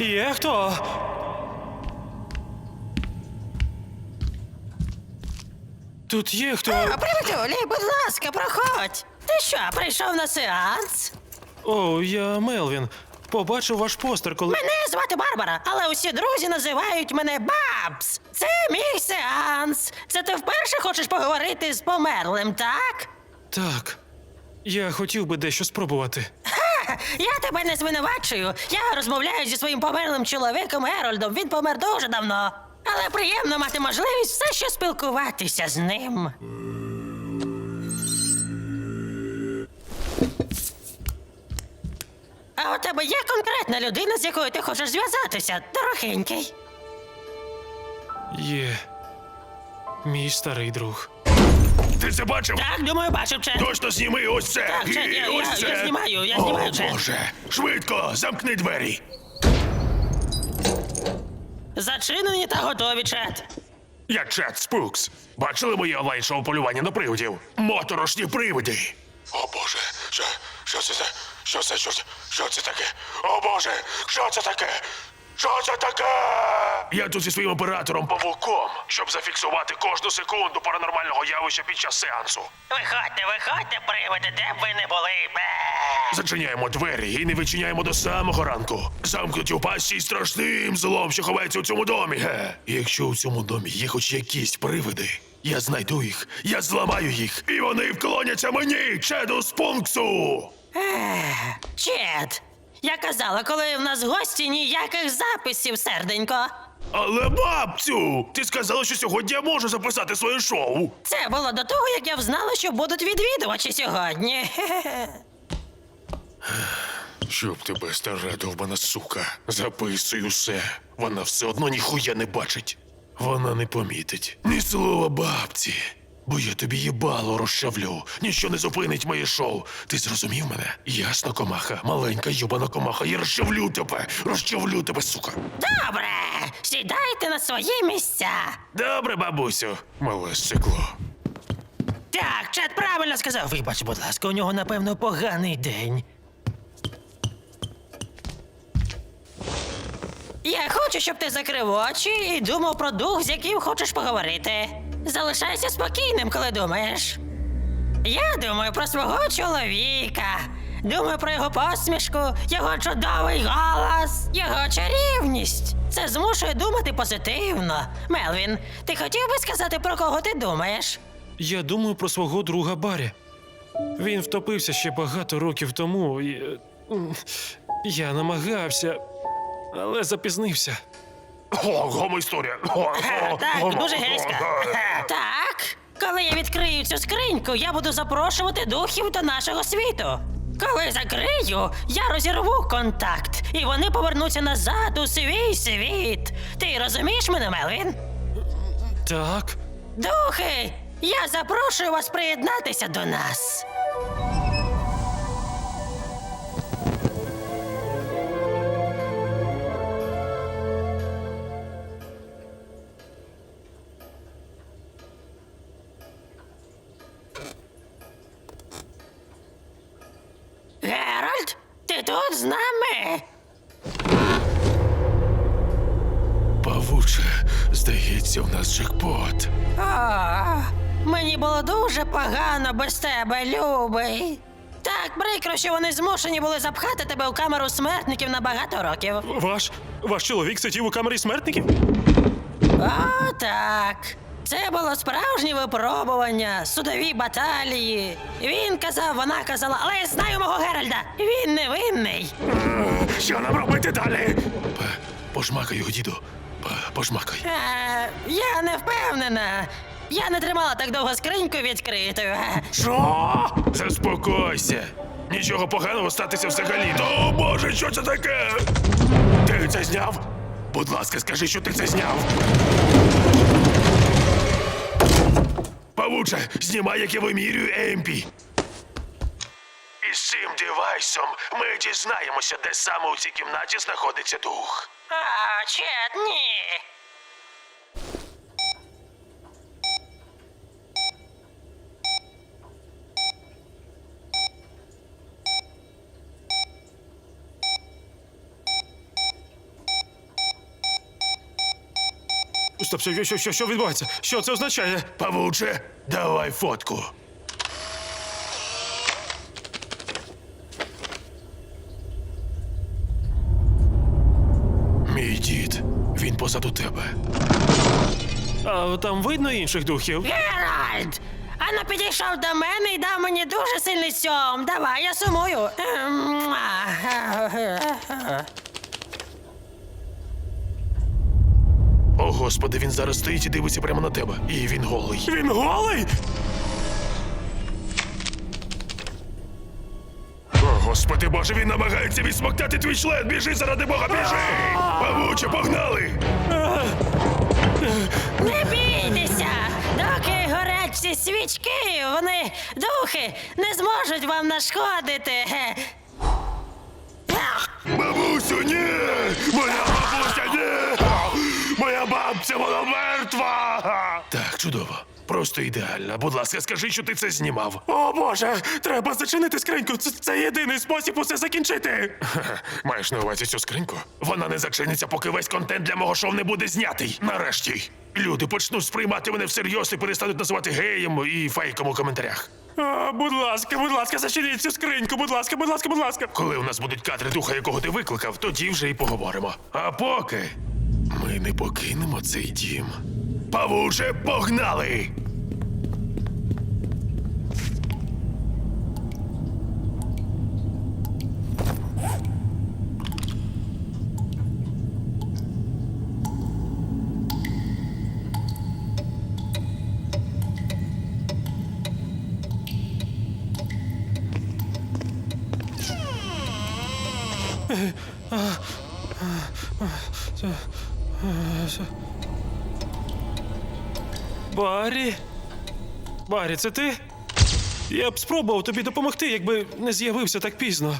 Є хто? Тут є хто. О, привітулі, будь ласка, проходь. Ти що, прийшов на сеанс? О, я Мелвін. Побачив ваш постер, коли. Мене звати Барбара, але усі друзі називають мене Бабс. Це мій сеанс. Це ти вперше хочеш поговорити з померлим, так? Так. Я хотів би дещо спробувати. Я тебе не звинувачую. Я розмовляю зі своїм померлим чоловіком Ерольдом. Він помер дуже давно. Але приємно мати можливість все ще спілкуватися з ним. А у тебе є конкретна людина, з якою ти хочеш зв'язатися, дорогенький? Є. Мій старий друг. Ти це бачив? Так, думаю, бачив Чет. Точно зніми ось це! Так, Чет, І я- ось я- це! я знімаю, я О, знімаю, Чет. Боже! Швидко, замкни двері! Зачинені та готові, Чет. Я Чет Спукс. Бачили моє онлайн-шоу полювання на привидів? Моторошні привиди! О Боже, що, що це за... Що це, що це, що це таке? О Боже, що це таке? Що це таке? Я тут зі своїм оператором павуком, щоб зафіксувати кожну секунду паранормального явища під час сеансу. Виходьте, виходьте, привиди, де б ви не були. Бе! Зачиняємо двері і не відчиняємо до самого ранку. Замкнуті у пасті страшним злом, що ховається у цьому домі. Ге. Якщо у цьому домі є хоч якісь привиди, я знайду їх, я зламаю їх, і вони вклоняться мені, Чеду Спунксу! Ех, Чет, я казала, коли в нас гості ніяких записів, серденько. Але бабцю, ти сказала, що сьогодні я можу записати своє шоу. Це було до того, як я взнала, що будуть відвідувачі сьогодні. Щоб тебе стара довбана сука. Записуй усе. Вона все одно ніхуя не бачить. Вона не помітить. Ні слова бабці. Бо я тобі їбало розчавлю. Ніщо не зупинить моє шоу. Ти зрозумів мене? Ясно, комаха, маленька юбана комаха. Я розчавлю тебе, розчавлю тебе, сука. Добре, сідайте на свої місця. Добре, бабусю. Мале стекло. Так, Чет правильно сказав. Вибач, будь ласка, у нього, напевно, поганий день. Я хочу, щоб ти закрив очі і думав про дух, з яким хочеш поговорити. Залишайся спокійним, коли думаєш. Я думаю про свого чоловіка. Думаю про його посмішку, його чудовий голос, його чарівність. Це змушує думати позитивно. Мелвін, ти хотів би сказати, про кого ти думаєш? Я думаю про свого друга Барі. Він втопився ще багато років тому. І... е, Я намагався, але запізнився. О, гомоісторія. О, о, Так, дуже гейська. о, Так, коли я відкрию цю скриньку, я буду запрошувати духів до нашого світу. Коли закрию, я розірву контакт, і вони повернуться назад у свій світ. Ти розумієш мене, Мелвін? Так. Духи, я запрошую вас приєднатися до нас. Здається, в нас джекпот. О, мені було дуже погано без тебе, любий. Так прикро, що вони змушені були запхати тебе у камеру смертників на багато років. Ваш. Ваш чоловік сидів у камері смертників? О, так. Це було справжнє випробування, судові баталії. Він казав, вона казала, але я знаю мого Геральда. Він невинний. Що нам робити далі? Пожмакай його, діду. П- Пожмакай. Е, я не впевнена. Я не тримала так довго скриньку відкритою. Е, Що? Заспокойся. Нічого поганого статися взагалі. О, Боже, що це таке? Ти це зняв? Будь ласка, скажи, що ти це зняв. Павуче, знімай, як я вимірюю Емпі. І з цим девайсом ми дізнаємося, де саме у цій кімнаті знаходиться дух. А, чи ні? Стоп, що, що, що, що відбувається? Що це означає? Павуче, давай фотку. Дід, він позаду тебе. А там видно інших духів? Геральт! Ано підійшов до мене і дав мені дуже сильний сьом. Давай, я сумую. О, господи, він зараз стоїть і дивиться прямо на тебе. І він голий. Він голий? Господи боже, він намагається відсмоктати твій член. Біжи заради бога, біжи! Павуче, погнали! Не бійтеся! Доки горять ці свічки, вони, духи, не зможуть вам нашкодити. Бабусю, ні! Моя бабуся, ні! Моя бабця, вона мертва! Так, чудово. Просто ідеально. Будь ласка, скажи, що ти це знімав. О боже, треба зачинити скриньку. Це, це єдиний спосіб усе закінчити. Ха-ха. Маєш на увазі цю скриньку? Вона не зачиниться, поки весь контент для мого шоу не буде знятий. Нарешті. Люди почнуть сприймати мене всерйоз і перестануть називати геєм і фейком у коментарях. А, будь ласка, будь ласка, зачиніть цю скриньку, будь ласка, будь ласка, будь ласка. Коли у нас будуть кадри духа, якого ти викликав, тоді вже і поговоримо. А поки ми не покинемо цей дім. Павуче, погнали! Барі? Барі, це ти? Я б спробував тобі допомогти, якби не з'явився так пізно.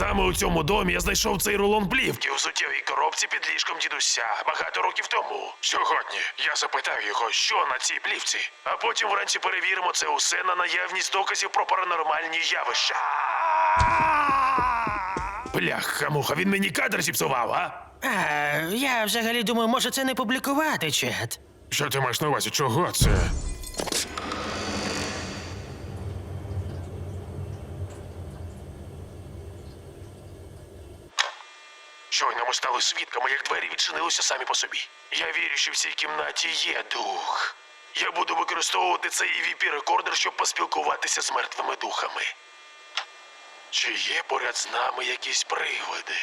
Саме у цьому домі я знайшов цей рулон плівки у суттєвій коробці під ліжком дідуся багато років тому. Сьогодні я запитав його, що на цій плівці, а потім вранці перевіримо це усе на наявність доказів про паранормальні явища. Бляха, муха, він мені кадр зіпсував, а? А, я взагалі думаю, може це не публікувати, Чет. Що ти маєш на увазі? Чого це? Свідками, як двері відчинилися самі по собі. Я вірю, що в цій кімнаті є дух. Я буду використовувати цей EVP-рекордер, щоб поспілкуватися з мертвими духами. Чи є поряд з нами якісь привиди?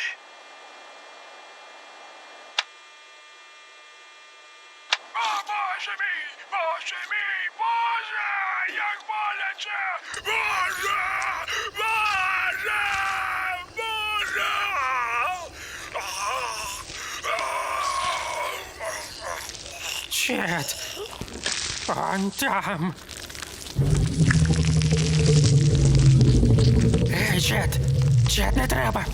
О, Боже мій! Боже мій! Боже! Як боляче! Боже! Чет. Он там. Ей, Чет. Чет, не треба.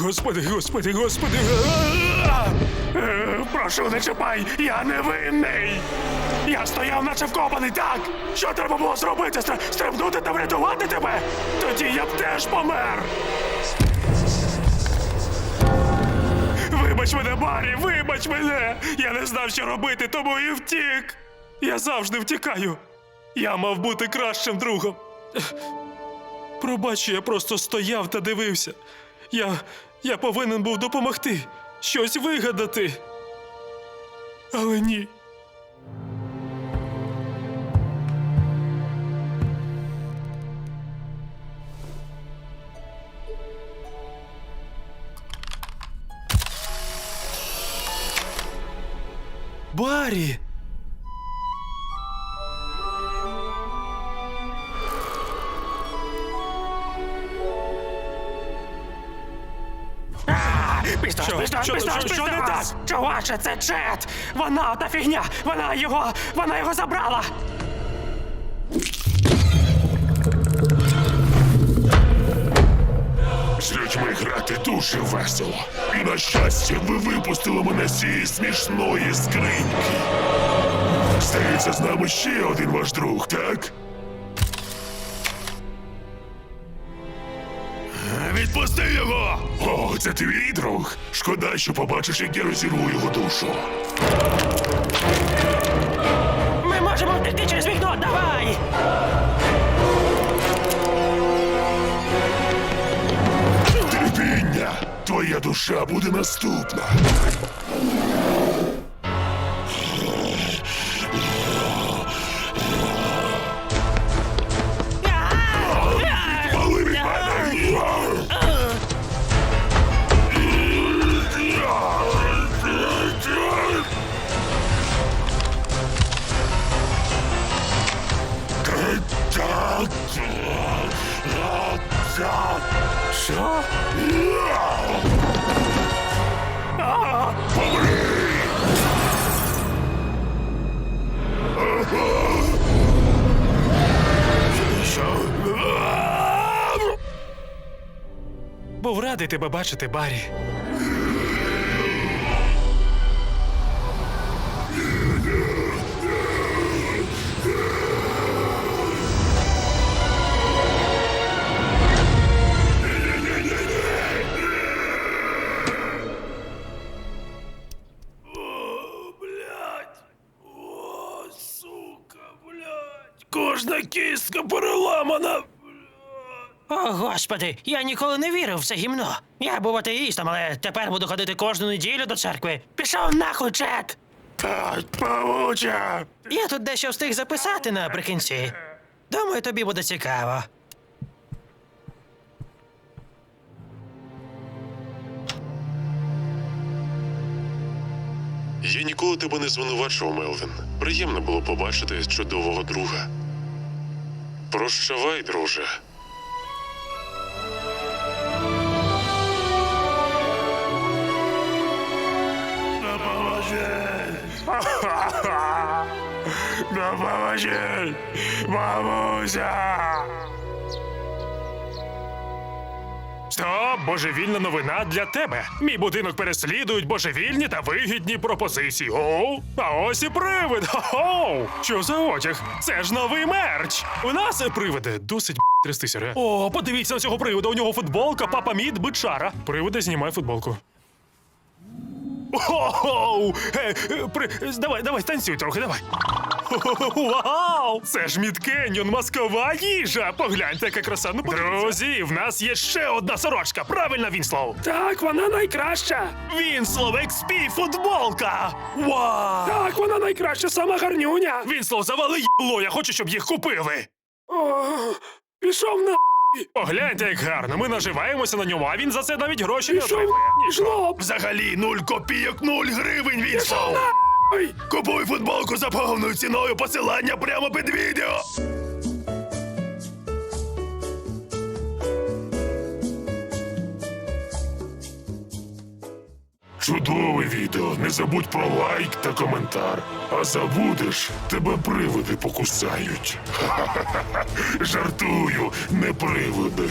Господи, господи, господи. Прошу, не чіпай! Я не винний! Я стояв, наче вкопаний, так! Що треба було зробити? Стрибнути та врятувати тебе? Тоді я б теж помер! Вибач мене, Барі, вибач мене! Я не знав, що робити, тому і втік. Я завжди втікаю. Я мав бути кращим другом. Пробач, я просто стояв та дивився. Я. я повинен був допомогти, щось вигадати. Але ні. Барі! Пістаж, Що? пістаж, Що- пістаж, що- що не! Чуваче, це чет! Вона та фігня! Вона його! Вона його забрала! З людьми грати дуже весело. І на щастя, ви випустили мене з цієї смішної скриньки. Стається з нами ще один ваш друг, так? Відпусти його! О, це твій друг. Шкода, що побачиш, як я розірву його душу. Ми можемо втекти через вікно, давай! Терпіння! Твоя душа буде наступна. Радий тебе бачити, Барі. Кожна кістка переламана. О, господи, я ніколи не вірив в це гімно. Я був атеїстом, але тепер буду ходити кожну неділю до церкви. Пішов нахуй, Чет! Так, павуча. Я тут дещо встиг записати наприкінці. Думаю, тобі буде цікаво. Я ніколи тебе не звинувачував, Мелвін. Приємно було побачити чудового друга. Прощавай, друже. Допоможіть! Бабуся! Стоп, божевільна новина для тебе. Мій будинок переслідують божевільні та вигідні пропозиції. О, а ось і привид. Хо-хо! Що за одяг? Це ж новий мерч. У нас привиди досить трястися. О, подивіться на цього привода. У нього футболка, папа мід, бичара. Привиде, знімай футболку. Оу! Е, е, при... Давай, давай, танцюй трохи, давай. Вау! Це ж Мід Кеньон, маскова їжа. Погляньте, яка краса. Ну, Друзі, в нас є ще одна сорочка. Правильно, Вінслоу? Так, вона найкраща! Вінслоу XP футболка! Вау! Так, вона найкраща, сама гарнюня! Вінслоу, завали їло, я хочу, щоб їх купили. О, пішов на Погляньте, як гарно. Ми наживаємося на ньому, а він за це навіть гроші не пішов отримує. на жлоб! Взагалі нуль копійок, нуль гривень, Вінслоу! Ой, Купуй футболку за повною ціною посилання прямо під відео. Чудове відео. Не забудь про лайк та коментар. А забудеш, тебе привиди покусають. Ха-ха-ха. Жартую, не привиди.